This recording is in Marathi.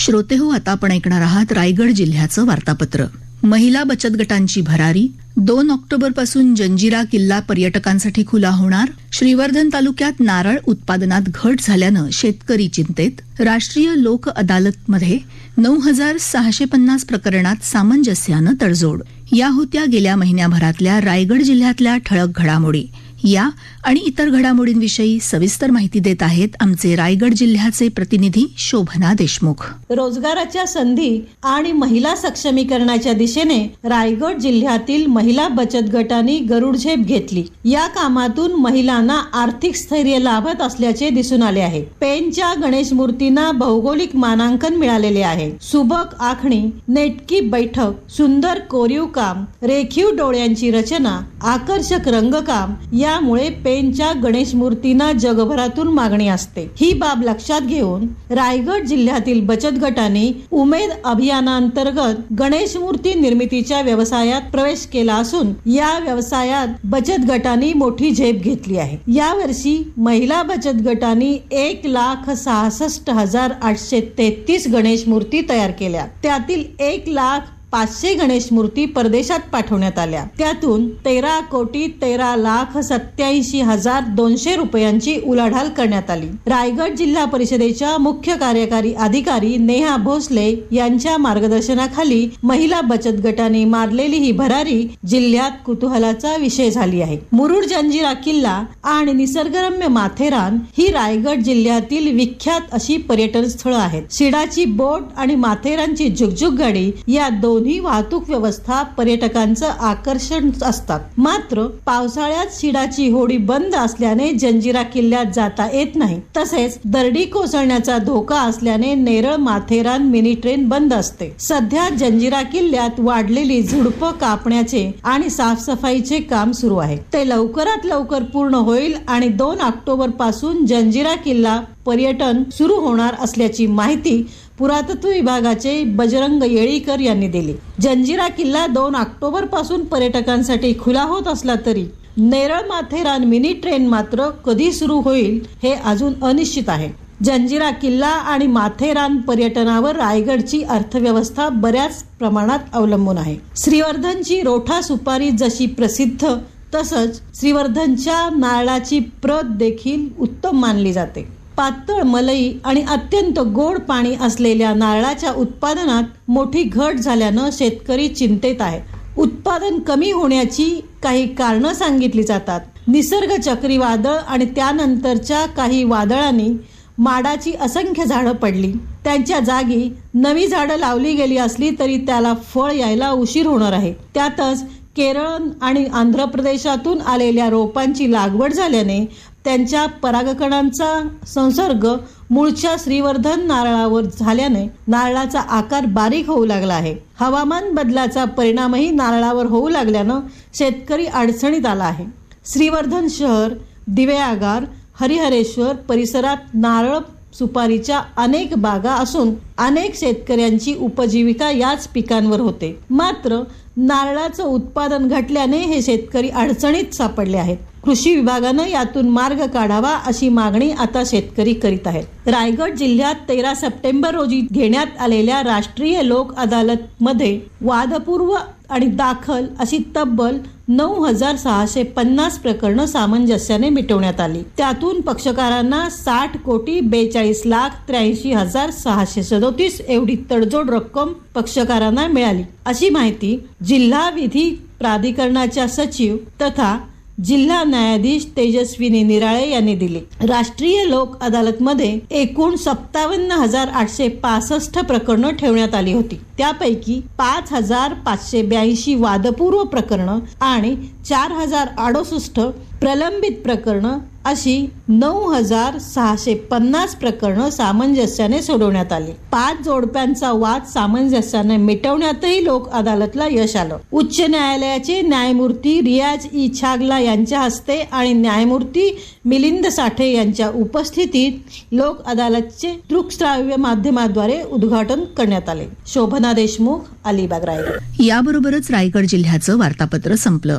श्रोते हो आता आपण ऐकणार आहात रायगड जिल्ह्याचं वार्तापत्र. महिला बचत गटांची भरारी दोन ऑक्टोबरपासून जंजिरा किल्ला पर्यटकांसाठी खुला होणार. श्रीवर्धन तालुक्यात नारळ उत्पादनात घट झाल्यानं शेतकरी चिंतेत. राष्ट्रीय लोक अदालतमध्ये नऊ हजार सहाशे पन्नास प्रकरणात सामंजस्यानं तडजोड. या होत्या गेल्या महिन्याभरातल्या रायगड जिल्ह्यातल्या ठळक घडामोडी. या आणि इतर घडामोडींविषयी सविस्तर माहिती देत आहेत आमचे रायगड जिल्ह्याचे प्रतिनिधी शोभना देशमुख. रोजगाराच्या संधी आणि महिला सक्षमीकरणाच्या दिशेने रायगड जिल्ह्यातील महिला बचत गटांनी गरुड झेप घेतली. या कामातून महिलांना आर्थिक स्थैर्य लाभत असल्याचे दिसून आले आहे. पेनच्या गणेश मूर्तींना भौगोलिक मानांकन मिळालेले आहे. सुबक आखणी नेटकी बैठक सुंदर कोरीव काम रेखीव डोळ्यांची रचना आकर्षक रंगकाम त्यामुळे पेनच्या गणेश मूर्तींना जगभरातून मागणी असते. ही बाब लक्षात घेऊन रायगड जिल्ह्यातील बचत गटाने उमेद अभियानांतर्गत गणेश मूर्ती निर्मितीच्या व्यवसायात प्रवेश केला असून या व्यवसायात बचत गटांनी मोठी झेप घेतली आहे. यावर्षी महिला बचत गटांनी एक लाख सहासष्ट हजार आठशे तेहतीस गणेश मूर्ती तयार केल्या. त्यातील एक लाख पाचशे गणेश मूर्ती परदेशात पाठवण्यात आल्या. त्यातून तेरा कोटी तेरा लाख सत्याऐंशी हजार दोनशे रुपयांची उलाढाल करण्यात आली. रायगड जिल्हा परिषदेच्या मुख्य कार्यकारी अधिकारी नेहा भोसले यांच्या मार्गदर्शनाखाली महिला बचत गटाने मारलेली ही भरारी जिल्ह्यात कुतूहलाचा विषय झाली आहे. मुरुड जंजिरा किल्ला आणि निसर्गरम्य माथेरान ही रायगड जिल्ह्यातील विख्यात अशी पर्यटन स्थळं आहेत. शिडाची बोट आणि माथेरानची झुकझुक गाडी या दोन दोन्ही वाहतूक व्यवस्था पर्यटकांचं आकर्षण असतात. मात्र पावसाळ्यात शिडाची होडी बंद असल्याने जंजिरा किल्ल्यात जाता येत नाही. तसेच दरडी कोसळण्याचा धोका असल्याने नेरळ माथेरान मिनी ट्रेन बंद असते. सध्या जंजिरा किल्ल्यात वाढलेली झुडपं कापण्याचे आणि साफसफाईचे काम सुरू आहे. ते लवकरात लवकर पूर्ण होईल आणि दोन ऑक्टोबरपासून जंजिरा किल्ला पर्यटन सुरू होणार असल्याची माहिती पुरातत्व विभागाचे बजरंग येळीकर यांनी दिली. जंजिरा किल्ला दोन ऑक्टोबरपासून पर्यटकांसाठी खुला होत असला तरी नेरळ माथेरान मिनी ट्रेन मात्र कधी सुरू होईल हे अजून अनिश्चित आहे. जंजिरा किल्ला आणि माथेरान पर्यटनावर रायगडची अर्थव्यवस्था बऱ्याच प्रमाणात अवलंबून आहे. श्रीवर्धनची रोठा सुपारी जशी प्रसिद्ध तसंच श्रीवर्धनच्या नारळाची प्रत देखील उत्तम मानली जाते. पातळ मलई आणि अत्यंत गोड पाणी असलेल्या नारळाच्या उत्पादनात मोठी घट झाल्यानं शेतकरी चिंतेत आहे. उत्पादन कमी होण्याची काही कारणं सांगितली जातात. निसर्ग चक्रीवादळ आणि त्यानंतरच्या काही वादळांनी माडाची असंख्य झाडं पडली. त्यांच्या जागी नवी झाडं लावली गेली असली तरी त्याला फळ यायला उशीर होणार आहे. त्यातच केरळ आणि आंध्र प्रदेशातून आलेल्या रोपांची लागवड झाल्याने त्यांच्या परागकणांचा संसर्ग मूळच्या श्रीवर्धन नारळावर झाल्याने नारळाचा आकार बारीक होऊ लागला आहे. हवामान बदलाचा परिणामही नारळावर होऊ लागल्यानं शेतकरी अडचणीत आला आहे. श्रीवर्धन शहर दिवेआगार हरिहरेश्वर परिसरात नारळ सुपारीच्या अनेक बागा असून अनेक शेतकऱ्यांची उपजीविका याच पिकांवर होते. मात्र नारळाचं उत्पादन घटल्याने हे शेतकरी अडचणीत सापडले आहेत. कृषी विभागानं यातून मार्ग काढावा अशी मागणी आता शेतकरी करीत आहेत. रायगड जिल्ह्यात तेरा सप्टेंबर रोजी घेण्यात आलेल्या राष्ट्रीय लोक अदालत मध्ये वादपूर्व आणि दाखल अशी तब्बल नऊ हजार सहाशे पन्नास प्रकरणं सामंजस्याने मिटवण्यात आली. त्यातून पक्षकारांना साठ कोटी बेचाळीस लाख त्र्याऐंशी हजार सहाशे सदोतीस एवढी तडजोड रक्कम पक्षकारांना मिळाली. अशी माहिती जिल्हा विधी प्राधिकरणाच्या सचिव तथा जिल्हा न्यायाधीश तेजस्विनी निराळे यांनी दिली. राष्ट्रीय लोक अदालतमध्ये एकूण सत्तावन्न हजार आठशे पासष्ट प्रकरणं ठेवण्यात आली होती. त्यापैकी पाच हजार पाचशे ब्याऐंशी वादपूर्व प्रकरणं आणि चार हजार अडुसष्ट प्रलंबित प्रकरणं अशी नऊ हजार सहाशे पन्नास प्रकरणं सामंजस्याने सोडवण्यात आली. पाच जोडप्यांचा वाद सामंजस्याने मिटवण्यातही लोक अदालतला यश आलं. उच्च न्यायालयाचे न्यायमूर्ती रियाज ई. छागला यांच्या हस्ते आणि न्यायमूर्ती मिलिंद साठे यांच्या उपस्थितीत लोक अदालतचे दृकश्राव्य माध्यमाद्वारे उद्घाटन करण्यात आले. शोभना देशमुख अलिबाग रायगड. याबरोबरच रायगड जिल्ह्याचं वार्तापत्र संपलं.